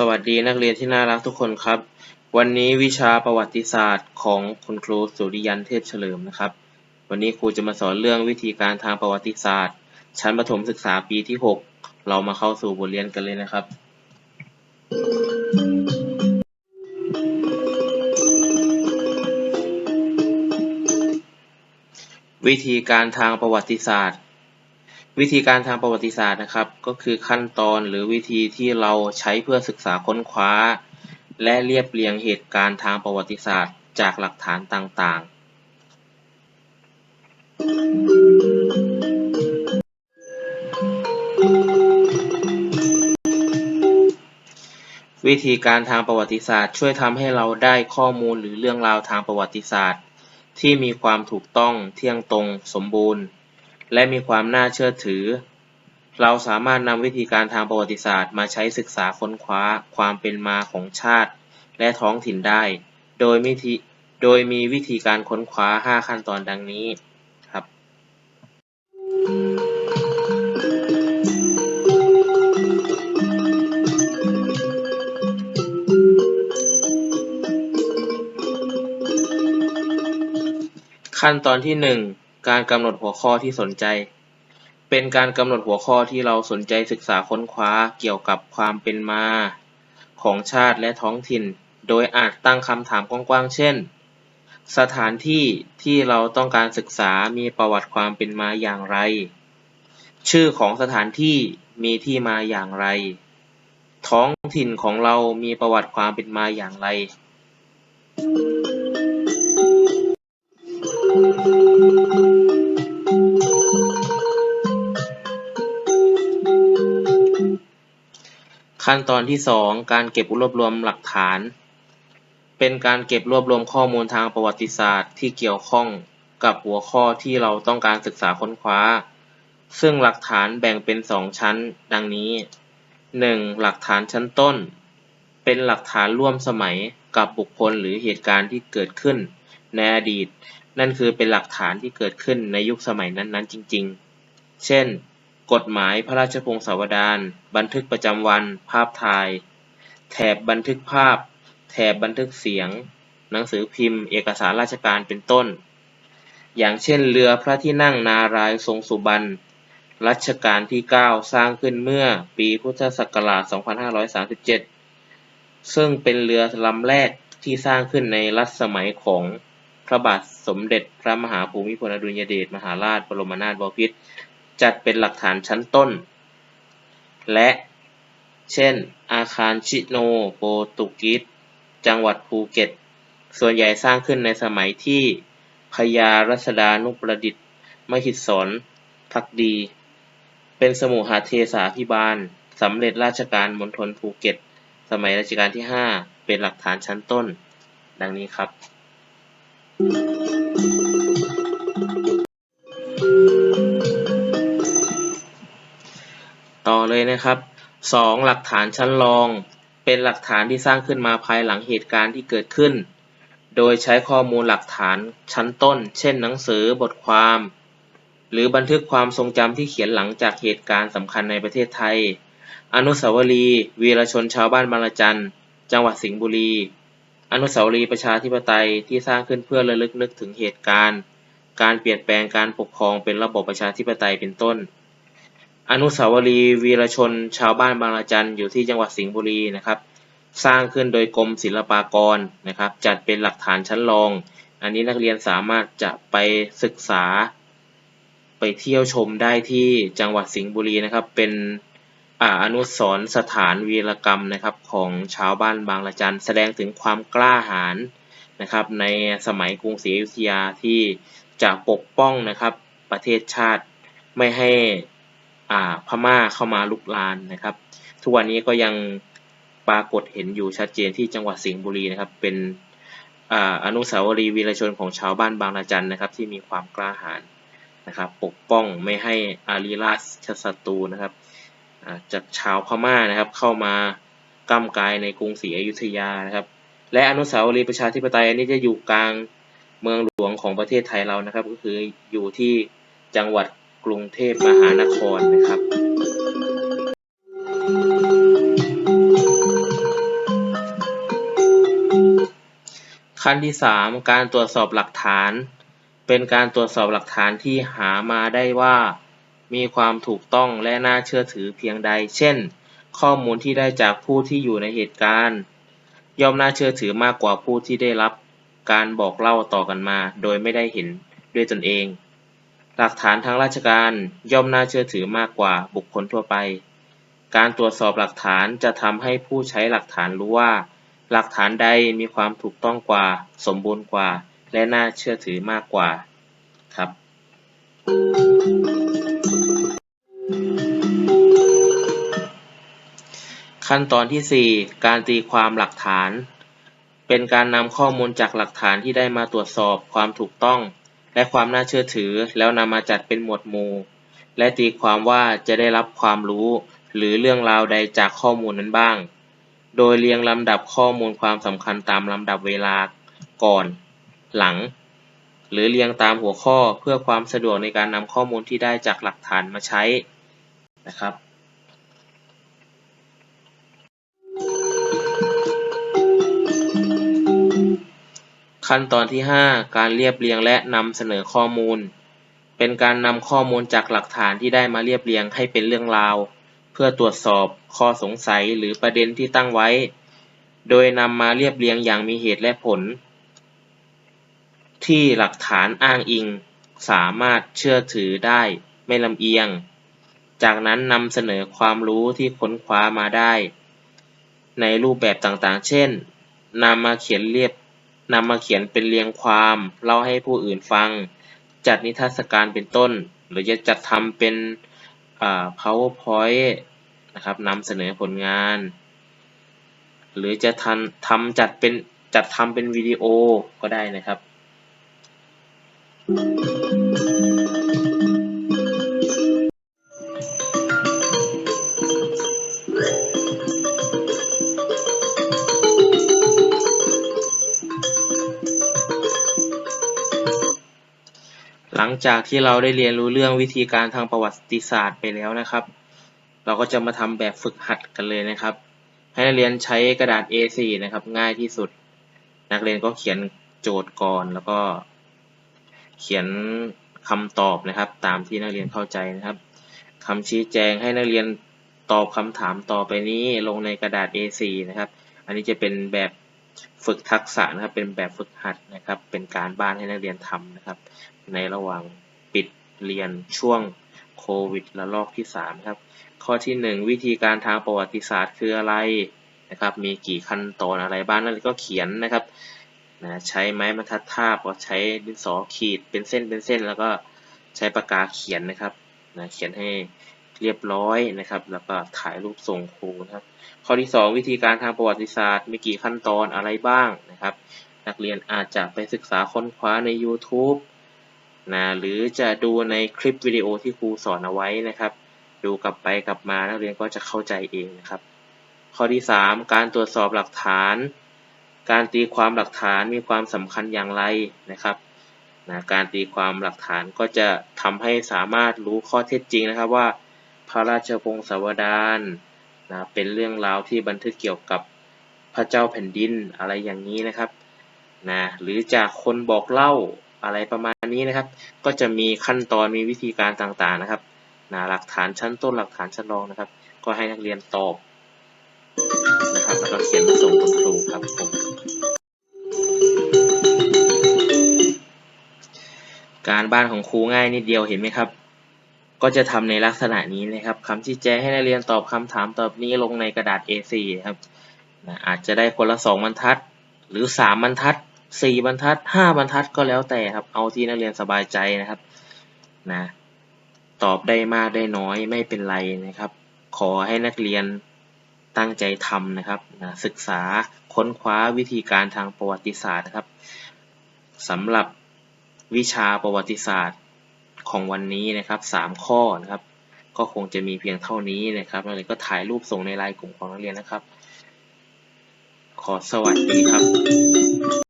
สวัสดีนักเรียนที่น่ารักทุกคนครับ วันนี้วิชาประวัติศาสตร์ของคุณครูสุริยันเทพเฉลิมนะครับ วันนี้ครูจะมาสอนเรื่องวิธีการทางประวัติศาสตร์ ชั้นประถมศึกษาปีที่ 6 เรามาเข้าสู่บทเรียนกันเลยนะครับ วิธีการทางประวัติศาสตร์ วิธีการทางประวัติศาสตร์นะครับ ก็คือขั้นตอนหรือวิธีที่เราใช้เพื่อศึกษาค้นคว้า และเรียบเรียงเหตุการณ์ทางประวัติศาสตร์ จากหลักฐานต่างๆ วิธีการทางประวัติศาสตร์ ช่วยทำให้เราได้ข้อมูลหรือเรื่องราวทางประวัติศาสตร์ ที่มีความถูกต้องเที่ยงตรงสมบูรณ์ และมีความน่าเชื่อถือ เราสามารถนำวิธีการทางประวัติศาสตร์มาใช้ศึกษาค้นคว้าความเป็นมาของชาติและท้องถิ่นได้ โดยมิธีโดยมีวิธีการค้นคว้า 5 ขั้นตอนดังนี้ครับ ขั้นตอนที่ 1 การกำหนดหัวข้อที่สนใจ เป็นการกำหนดหัวข้อที่เราสนใจศึกษาค้นคว้าเกี่ยวกับความเป็นมา ของชาติและท้องถิ่น โดยอาจตั้งคำถามกว้างๆ เช่น สถานที่ที่เราต้องการศึกษามีประวัติความเป็นมาอย่างไร ชื่อของสถานที่มีที่มาอย่างไร ท้องถิ่นของเรามีประวัติความเป็นมาอย่างไร ขั้นตอนที่ 2 การเก็บรวบรวมหลักฐาน เป็นการเก็บรวบรวมข้อมูลทางประวัติศาสตร์ที่เกี่ยวข้องกับหัวข้อที่เราต้องการศึกษาค้นคว้า ซึ่งหลักฐานแบ่งเป็น 2 ชั้น ดังนี้ 1. หลักฐานชั้นต้น เป็นหลักฐานร่วมสมัยกับบุคคลหรือเหตุการณ์ที่เกิดขึ้น ในอดีต นั่นคือเป็นหลักฐานที่เกิดขึ้นในยุคสมัยนั้นๆ จริง ๆ เช่น กฎหมายพระราชพงศาวดาร บันทึกประจำวัน ภาพถ่าย แถบบันทึกภาพ แถบบันทึกเสียง หนังสือพิมพ์ เอกสารราชการเป็นต้น อย่างเช่น เรือพระที่นั่งนารายทรงสุบรรณ รัชกาลที่ 9 สร้างขึ้นเมื่อปีพุทธศักราช 2537 ซึ่งเป็นเรือลำแรกที่สร้างขึ้นในรัชสมัยของพระบาทสมเด็จพระมหาภูมิพลอดุลยเดชมหาราชบรมนาถบพิตร จัดเป็นหลักฐานชั้นต้น และเช่น อาคารชิโนโปรตุกีสจังหวัดภูเก็ต ส่วนใหญ่สร้างขึ้นในสมัยที่พญารัศดานุประดิษฐ์ มหิศรภักดี เป็นสมุหเทศาภิบาลสำเร็จราชการมณฑลภูเก็ต สมัยรัชกาลที่ 5 เป็นหลักฐานชั้นต้น ดังนี้ครับ ต่อเลยนะครับ 2. หลักฐานชั้นรอง เป็นหลักฐานที่สร้างขึ้นมาภายหลังเหตุการณ์ที่เกิดขึ้น โดยใช้ข้อมูลหลักฐานชั้นต้น เช่น หนังสือบทความ หรือบันทึกความทรงจำที่เขียนหลังจากเหตุการณ์สำคัญในประเทศไทย อนุสาวรีย์วีรชนชาวบ้านบางระจันจังหวัดสิงห์บุรี อนุสาวรีย์ประชาธิปไตยที่สร้างขึ้นเพื่อระลึกนึกถึงเหตุการณ์ การเปลี่ยนแปลงการปกครองเป็นระบบประชาธิปไตยเป็นต้น อนุสาวรีย์วีรชนชาวบ้านบางระจันอยู่ที่จังหวัดสิงห์บุรีนะครับ สร้างขึ้นโดยกรมศิลปากรนะครับ จัดเป็นหลักฐานชั้นรอง อันนี้นักเรียนสามารถจะไปศึกษา ไปเที่ยวชมได้ที่จังหวัดสิงห์บุรีนะครับ เป็นอนุสรสถานวีรกรรมนะครับของชาวบ้านบางระจันแสดงถึงความกล้าหาญนะครับ ในสมัยกรุงศรีอยุธยาที่จะปกป้องนะครับประเทศชาติไม่ให้ พม่าเข้ามาลุกลานนะครับ ทุกวันนี้ก็ยังปรากฏเห็นอยู่ชัดเจนที่จังหวัดสิงห์บุรีนะครับ เป็นออนุสาวรีย์วีรชนของชาวบ้านบางระจันนะครับ ที่มีความกล้าหาญนะครับ ปกป้องไม่ให้อารีราชศัตรูนะครับจากชาวพม่านะครับเข้ามากำกายในกรุงศรีอยุธยานะครับ และอนุสาวรีย์ประชาธิปไตยอันนี้จะอยู่กลางเมืองหลวงของประเทศไทยเรานะครับ ก็คืออยู่ที่จังหวัด กรุงเทพมหานครนะครับขั้นที่สามการตรวจสอบหลักฐาน เป็นการตรวจสอบหลักฐานที่หามาได้ว่า มีความถูกต้องและน่าเชื่อถือเพียงใด เช่น ข้อมูลที่ได้จากผู้ที่อยู่ในเหตุการณ์ ย่อมน่าเชื่อถือมากกว่าผู้ที่ได้รับการบอกเล่าต่อกันมา โดยไม่ได้เห็นด้วยตนเอง หลักฐานทางราชการย่อมน่าเชื่อถือมากกว่าบุคคลทั่วไป การตรวจสอบหลักฐานจะทำให้ผู้ใช้หลักฐานรู้ว่า หลักฐานใดมีความถูกต้องกว่า สมบูรณ์กว่า และน่าเชื่อถือมากกว่าครับ ขั้นตอนที่ 4 การตีความหลักฐาน เป็นการนำข้อมูลจากหลักฐานที่ได้มาตรวจสอบความถูกต้อง และความน่าเชื่อถือ แล้วนำมาจัดเป็นหมวดหมู่ และตีความว่าจะได้รับความรู้ หรือเรื่องราวใดจากข้อมูลนั้นบ้าง โดยเรียงลำดับข้อมูลความสำคัญตามลำดับเวลาก่อน หลัง หรือเรียงตามหัวข้อเพื่อความสะดวกในการนำข้อมูลที่ได้จากหลักฐานมาใช้นะครับ ขั้นตอนที่ 5 การเรียบเรียงและนำเสนอข้อมูล เป็นการนำข้อมูลจากหลักฐานที่ได้มาเรียบเรียงให้เป็นเรื่องราว เพื่อตรวจสอบข้อสงสัยหรือประเด็นที่ตั้งไว้ โดยนำมาเรียบเรียงอย่างมีเหตุและผล ที่หลักฐานอ้างอิง สามารถเชื่อถือได้ไม่ลำเอียง จากนั้นนำเสนอความรู้ที่ค้นคว้ามาได้ ในรูปแบบต่างๆ เช่นนำมาเขียนเรียบ นำมาเขียนเป็นเรียงความ เล่าให้ผู้อื่นฟัง จัดนิทรรศการเป็นต้น หรือจะจัดทำเป็น powerpoint นะครับนำเสนอผลงาน หรือจะทำทำจัดเป็นจัดทำเป็นวิดีโอก็ได้นะครับ หลังจากที่เราได้เรียนรู้เรื่องวิธีการทางประวัติศาสตร์ไปแล้วนะครับ เราก็จะมาทำแบบฝึกหัดกันเลยนะครับ ให้นักเรียนใช้กระดาษ A4 นะครับ ง่ายที่สุด นักเรียนก็เขียนโจทย์ก่อนแล้วก็ เขียนคำตอบนะครับ ตามที่นักเรียนเข้าใจนะครับคำชี้แจงให้นักเรียนตอบคำถามต่อไปนี้ลงในกระดาษ A4 นะครับ อันนี้จะเป็นแบบฝึกทักษะนะครับ เป็นแบบฝึกหัดนะครับ เป็นการบ้านให้นักเรียนทำนะครับ ในระหว่างปิดเรียนช่วงโควิดระลอกที่ 3 ครับ ข้อที่ 1 วิธีการทางประวัติศาสตร์คืออะไรนะครับ มีกี่ขั้นตอนอะไรบ้างนั่นก็เขียนนะครับนะใช้ไม้บรรทัดทาบก็ใช้ดินสอขีดเป็นเส้นเป็นเส้น แล้วก็ใช้ปากกาเขียนนะครับนะเขียนให้เรียบร้อยนะครับ แล้วก็ถ่ายรูปส่งครูนะครับ ข้อที่ 2 วิธีการทางประวัติศาสตร์ มีกี่ขั้นตอนอะไรบ้างนะครับ นักเรียนอาจจะไปศึกษาค้นคว้าใน YouTube นะหรือจะดูในคลิปวิดีโอที่ครูสอนเอาไว้นะครับ ดูกลับไปกลับมานักเรียนก็จะเข้าใจเองนะครับ ข้อที่ 3 การตรวจสอบหลักฐาน การตีความหลักฐานมีความสำคัญอย่างไรนะครับนะการตีความหลักฐานก็จะทำให้สามารถรู้ข้อเท็จจริงนะครับว่า พระราชวงศาวดารนะเป็นเรื่องราวที่บันทึกเกี่ยวกับพระเจ้าแผ่นดินอะไรอย่างนี้นะครับนะหรือจากคนบอกเล่า อะไรประมาณนี้นะครับ ก็จะมีขั้นตอนมีวิธีการต่างๆนะครับนะหลักฐานชั้นต้นหลักฐานชั้นรองนะครับ ก็ให้นักเรียนตอบนะครับแล้วก็เขียนส่งคุณครูครับผมการบ้านของครูง่ายนิดเดียวเห็นไหมครับ ก็จะทำในลักษณะนี้นะครับคำชี้แจงให้นักเรียนตอบคำถามตอบนี้ลงในกระดาษ A4 ครับนะอาจจะได้คนละสองบรรทัด หรือสามบรรทัด สี่บรรทัดห้าบรรทัดก็แล้วแต่ครับ เอาที่นักเรียนสบายใจนะครับนะตอบได้มากได้น้อยไม่เป็นไรนะครับ ขอให้นักเรียนตั้งใจทำนะครับนะศึกษาค้นคว้าวิธีการทางประวัติศาสตร์นะครับสำหรับวิชาประวัติศาสตร์ของวันนี้นะครับสามข้อนะครับ ก็คงจะมีเพียงเท่านี้นะครับนักเรียนก็ถ่ายรูปส่งในไลน์กลุ่มของนักเรียนนะครับ ขอสวัสดีครับ